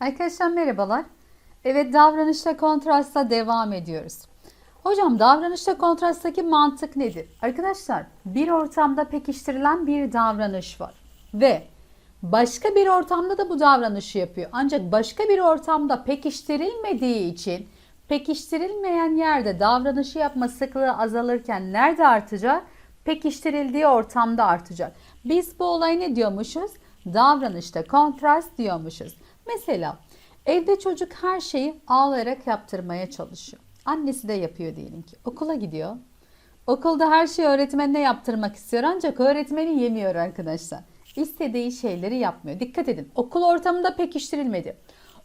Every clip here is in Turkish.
Arkadaşlar merhabalar. Evet davranışta kontrasta devam ediyoruz. Hocam davranışta kontrasttaki mantık nedir? Arkadaşlar bir ortamda pekiştirilen bir davranış var. Ve başka bir ortamda da bu davranışı yapıyor. Ancak başka bir ortamda pekiştirilmediği için pekiştirilmeyen yerde davranışı yapma sıklığı azalırken nerede artacak? Pekiştirildiği ortamda artacak. Biz bu olaya ne diyormuşuz? Davranışta kontrast diyormuşuz. Mesela evde çocuk her şeyi ağlayarak yaptırmaya çalışıyor. Annesi de yapıyor diyelim ki. Okula gidiyor. Okulda her şeyi öğretmenine yaptırmak istiyor ancak öğretmeni yemiyor arkadaşlar. İstediği şeyleri yapmıyor. Dikkat edin. Okul ortamında pekiştirilmedi.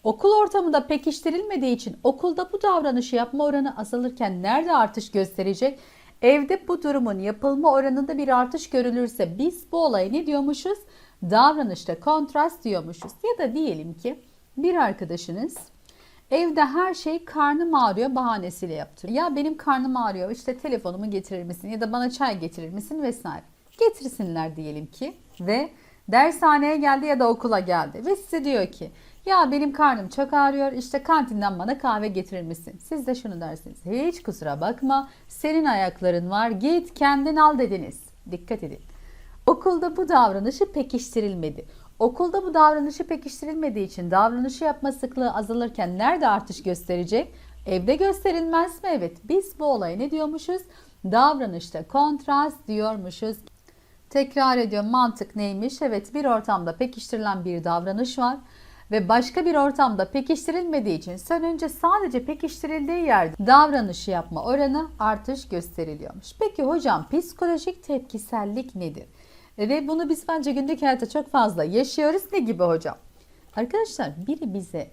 Okul ortamında pekiştirilmediği için okulda bu davranışı yapma oranı azalırken nerede artış gösterecek? Evde bu durumun yapılma oranında bir artış görülürse biz bu olaya ne diyormuşuz? Davranışta kontrast diyormuşuz. Ya da diyelim ki bir arkadaşınız evde her şey karnım ağrıyor bahanesiyle yaptırıyor. Ya benim karnım ağrıyor işte telefonumu getirir misin ya da bana çay getirir misin vesaire. Getirsinler diyelim ki ve dershaneye geldi ya da okula geldi ve size diyor ki ya benim karnım çok ağrıyor işte kantinden bana kahve getirir misin? Siz de şunu dersiniz. Hiç kusura bakma senin ayakların var git kendin al dediniz. Dikkat edin. Okulda bu davranışı pekiştirilmedi. Okulda bu davranışı pekiştirilmediği için davranışı yapma sıklığı azalırken nerede artış gösterecek? Evde gösterilmez mi? Evet. Biz bu olaya ne diyormuşuz? Davranışta kontrast diyormuşuz. Tekrar ediyorum mantık neymiş? Evet bir ortamda pekiştirilen bir davranış var ve başka bir ortamda pekiştirilmediği için sen önce sadece pekiştirildiği yerde davranışı yapma oranı artış gösteriliyormuş. Peki hocam psikolojik tepkisellik nedir? Ve bunu biz bence günlük hayatta çok fazla yaşıyoruz. Ne gibi hocam? Arkadaşlar biri bize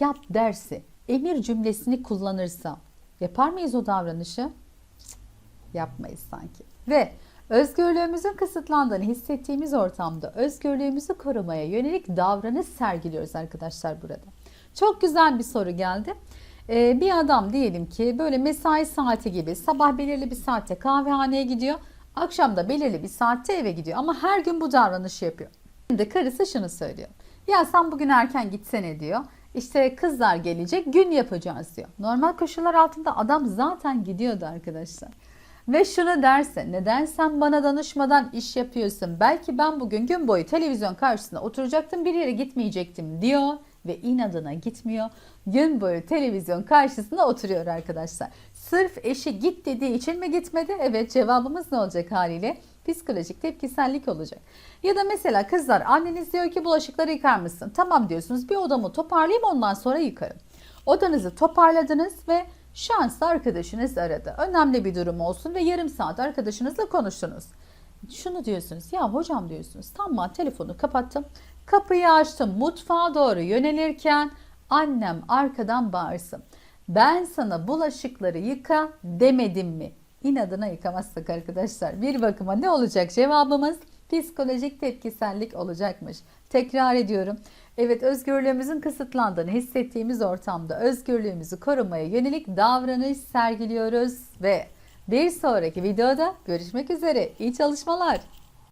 yap dersi, emir cümlesini kullanırsa yapar mıyız o davranışı? Yapmayız sanki. Ve özgürlüğümüzün kısıtlandığını hissettiğimiz ortamda özgürlüğümüzü korumaya yönelik davranış sergiliyoruz arkadaşlar burada. Çok güzel bir soru geldi. Ee, bir adam diyelim ki böyle mesai saati gibi sabah belirli bir saatte kahvehaneye gidiyor. Akşam da belirli bir saatte eve gidiyor ama her gün bu davranışı yapıyor. Şimdi karısı şunu söylüyor. Ya sen bugün erken gitsene diyor. İşte kızlar gelecek gün yapacağız diyor. Normal koşullar altında adam zaten gidiyordu arkadaşlar. Ve şunu derse neden sen bana danışmadan iş yapıyorsun? Belki ben bugün gün boyu televizyon karşısında oturacaktım bir yere gitmeyecektim diyor ve inadına gitmiyor. Gün boyu televizyon karşısında oturuyor arkadaşlar. Sırf eşi git dediği için mi gitmedi? Evet cevabımız ne olacak haliyle? Psikolojik tepkisellik olacak. Ya da mesela kızlar anneniz diyor ki bulaşıkları yıkar mısın? Tamam diyorsunuz bir odamı toparlayayım ondan sonra yıkarım. Odanızı toparladınız ve şanslı arkadaşınız aradı. Önemli bir durum olsun ve yarım saat arkadaşınızla konuştunuz. Şunu diyorsunuz ya hocam diyorsunuz tamam telefonu kapattım. Kapıyı açtım mutfağa doğru yönelirken annem arkadan bağırsın. Ben sana bulaşıkları yıka demedim mi? İnadına yıkamazsak arkadaşlar bir bakıma ne olacak cevabımız? Psikolojik tepkisellik olacakmış. Tekrar ediyorum. Evet özgürlüğümüzün kısıtlandığını hissettiğimiz ortamda özgürlüğümüzü korumaya yönelik davranış sergiliyoruz ve bir sonraki videoda görüşmek üzere. İyi çalışmalar.